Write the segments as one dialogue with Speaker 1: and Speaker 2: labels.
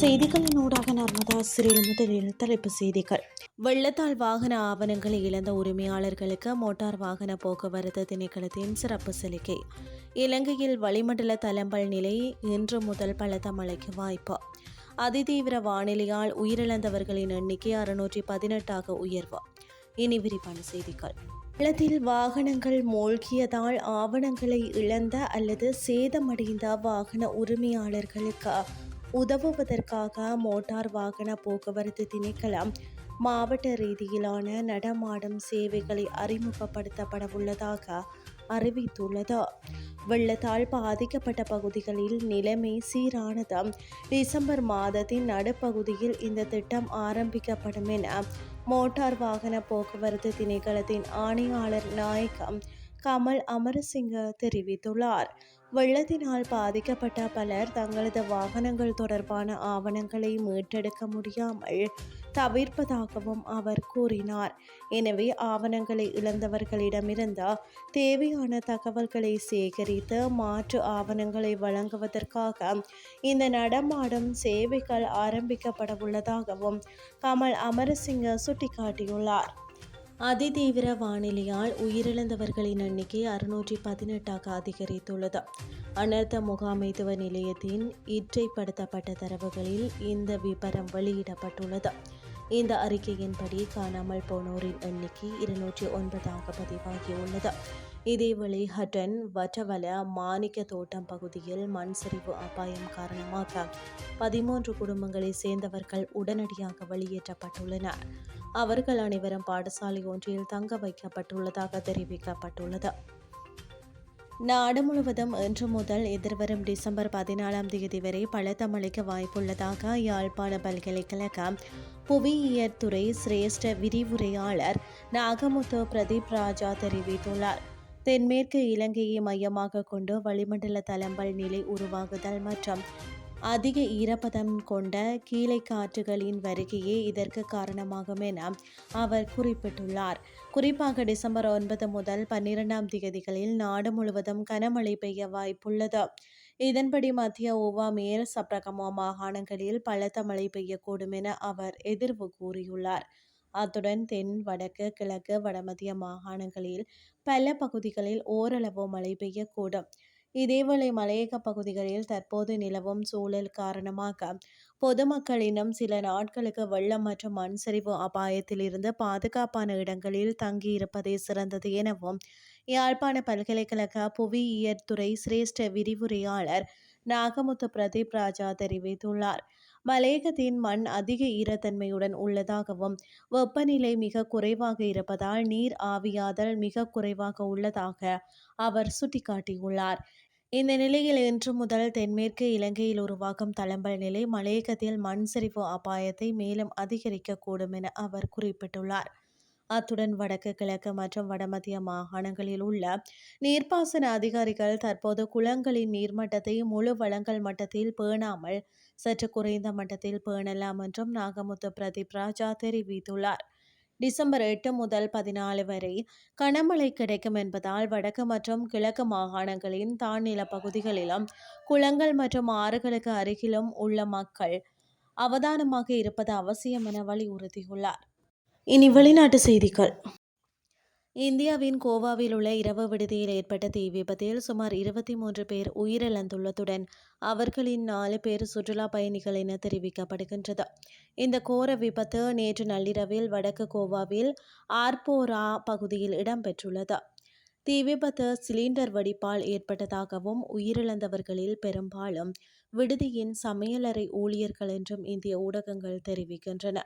Speaker 1: செய்திகளின் ஊடாக நர்மதா சிறில் முதலில் தலைப்பு செய்திகள். வெள்ளத்தால் வாகன ஆவணங்களை இழந்த உரிமையாளர்களுக்கு மோட்டார் வாகன போக்குவரத்து திணைக்களத்தின் சிறப்பு சலுகை இலங்கையில் வளிமண்டல தளம்பல் நிலை இன்று முதல் பலத்த மழைக்கு வாய்ப்பு. அதிதீவிர வானிலையால் உயிரிழந்தவர்களின் எண்ணிக்கை அறுநூற்றி பதினெட்டாக உயர்வு. இனி விரிவான செய்திகள். வெள்ளத்தில் வாகனங்கள் மூழ்கியதால் ஆவணங்களை இழந்த அல்லது சேதமடைந்த வாகன உரிமையாளர்களுக்கு உதவுவதற்காக மோட்டார் வாகன போக்குவரத்து திணைக்களம் மாவட்ட ரீதியிலான நடமாடும் சேவைகளை அறிமுகப்படுத்தப்பட உள்ளதாக அறிவித்துள்ளது. வெள்ளத்தால் பாதிக்கப்பட்ட பகுதிகளில் நிலைமை சீரானது. டிசம்பர் மாதத்தின் நடுப்பகுதியில் இந்த திட்டம் ஆரம்பிக்கப்படும் என மோட்டார் வாகன போக்குவரத்து திணைக்களத்தின் ஆணையாளர் நாயகம் கமல் அமரசிங்க தெரிவித்துள்ளார். வெள்ளத்தினால் பாதிக்கப்பட்ட பலர் தங்களது வாகனங்கள் தொடர்பான ஆவணங்களை மீட்டெடுக்க முடியாமல் தவிர்ப்பதாகவும் அவர் கூறினார். எனவே ஆவணங்களை இழந்தவர்களிடமிருந்து தேவையான தகவல்களை சேகரித்து மாற்று ஆவணங்களை வழங்குவதற்காக இந்த நடமாடும் சேவைகள் ஆரம்பிக்கப்பட உள்ளதாகவும் கமல் அமரசிங்க சுட்டிக்காட்டியுள்ளார். அதிதீவிர வானிலையால் உயிரிழந்தவர்களின் எண்ணிக்கை அறுநூற்றி பதினெட்டாக அதிகரித்துள்ளது. அனர்த்த முகாமைத்துவ நிலையத்தின் இற்றைப்படுத்தப்பட்ட தரவுகளில் இந்த விபரம் வெளியிடப்பட்டுள்ளது. இந்த அறிக்கையின்படி காணாமல் போனோரின் எண்ணிக்கை இருநூற்றி ஒன்பதாக பதிவாகியுள்ளது. இதேவேளை ஹட்டன் வட்டவல மாணிக்க தோட்டம் பகுதியில் மண் சரிவு அபாயம் காரணமாக பதிமூன்று குடும்பங்களைச் சேர்ந்தவர்கள் உடனடியாக வெளியேற்றப்பட்டுள்ளனர். அவர்கள் அனைவரும் பாடசாலை ஒன்றில் தங்க வைக்கப்பட்டுள்ளதாக தெரிவிக்கப்பட்டுள்ளது. நாடு முழுவதும் இன்று முதல் எதிர்வரும் டிசம்பர் பதினாலாம் தேதி வரை பலத்த மழைக்கு வாய்ப்புள்ளதாக யாழ்ப்பாண பல்கலைக்கழக புவியியற் துறை சிரேஷ்ட விரிவுரையாளர் நாகமுத்து பிரதீப் ராஜா தெரிவித்துள்ளார். தென்மேற்கு இலங்கையை மையமாக கொண்டு வளிமண்டல தளம்பல் நிலை உருவாகுதல் மற்றும் அதிக ஈரப்பதம் கொண்ட கீழே காற்றுகளின் வருகையே இதற்கு காரணமாகும் என அவர் குறிப்பிட்டுள்ளார். குறிப்பாக டிசம்பர் ஒன்பது முதல் பன்னிரெண்டாம் தேதிகளில் நாடு முழுவதும் கனமழை பெய்ய வாய்ப்புள்ளது. இதன்படி மத்திய ஓவா மேல் சப்ரகமோ மாகாணங்களில் பலத்த மழை பெய்யக்கூடும் என அவர் எதிர்வு கூறியுள்ளார். அத்துடன் தென் வடக்கு கிழக்கு வடமத்திய மாகாணங்களில் பல பகுதிகளில் ஓரளவு மழை பெய்யக்கூடும். இதேவேளை மலையக பகுதிகளில் தற்போது நிலவும் சூழல் காரணமாக பொதுமக்களிடம் சில நாட்களுக்கு வெள்ளம் மற்றும் மண் சரிவு அபாயத்திலிருந்து பாதுகாப்பான இடங்களில் தங்கியிருப்பதே சிறந்தது எனவும் யாழ்ப்பாண பல்கலைக்கழக புவியியற் துறை சிரேஷ்ட விரிவுரையாளர் நாகமுத்து பிரதீப் ராஜா தெரிவித்துள்ளார். மலையகத்தின் மண் அதிக ஈரத்தன்மையுடன் உள்ளதாகவும் வெப்பநிலை மிக குறைவாக இருப்பதால் நீர் ஆவியாதல் மிக குறைவாக உள்ளதாக அவர் சுட்டிக்காட்டியுள்ளார். இந்த நிலையில் இன்று முதல் தென்மேற்கு இலங்கையில் உருவாகும் தளம்பல் நிலை மலையகத்தில் மண் சரிவு அபாயத்தை மேலும் அதிகரிக்கக்கூடும் என அவர் குறிப்பிட்டுள்ளார். அத்துடன் வடக்கு கிழக்கு மற்றும் வடமத்திய மாகாணங்களில் உள்ள நீர்ப்பாசன அதிகாரிகள் தற்போது குளங்களின் நீர்மட்டத்தை முழு வளங்கள் மட்டத்தில் பேணாமல் சற்று குறைந்த மட்டத்தில் பேணலாம் என்றும் நாகமுத்து பிரதீப் ராஜா தெரிவித்துள்ளார். டிசம்பர் எட்டு முதல் பதினாலு வரை கனமழை கிடைக்கும் என்பதால் வடக்கு மற்றும் கிழக்கு மாகாணங்களின் தாழ்நில பகுதிகளிலும் குளங்கள் மற்றும் ஆறுகளுக்கு அருகிலும் உள்ள மக்கள் அவதானமாக இருப்பது அவசியம் என வலியுறுத்தியுள்ளார். இனி வெளிநாட்டு செய்திகள். இந்தியாவின் கோவாவில் உள்ள இரவு விடுதியில் ஏற்பட்ட தீ விபத்தில் சுமார் இருபத்தி மூன்று பேர் உயிரிழந்துள்ளதுடன் அவர்களின் நாலு பேர் சுற்றுலா பயணிகள் என தெரிவிக்கப்படுகின்றது. இந்த கோர விபத்து நேற்று நள்ளிரவில் வடக்கு கோவாவில் ஆர்போரா பகுதியில் இடம்பெற்றுள்ளது. தீ விபத்து சிலிண்டர் வெடிப்பால் ஏற்பட்டதாகவும் உயிரிழந்தவர்களில் பெரும்பாலும் விடுதியின் சமையலறை ஊழியர்கள் என்றும் இந்திய ஊடகங்கள் தெரிவிக்கின்றன.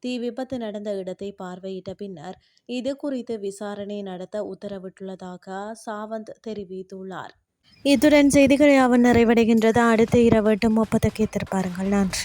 Speaker 1: தீ விபத்து நடந்த இடத்தை பார்வையிட்ட பின்னர் இது குறித்து விசாரணை நடத்த உத்தரவிட்டுள்ளதாக சாவந்த் தெரிவித்துள்ளார். இத்துடன் செய்திகள் யாவும் நிறைவடைகின்றது. அடுத்த இரவு எட்டு முப்பதுக்கு எதிர்பாருங்கள். நன்றி.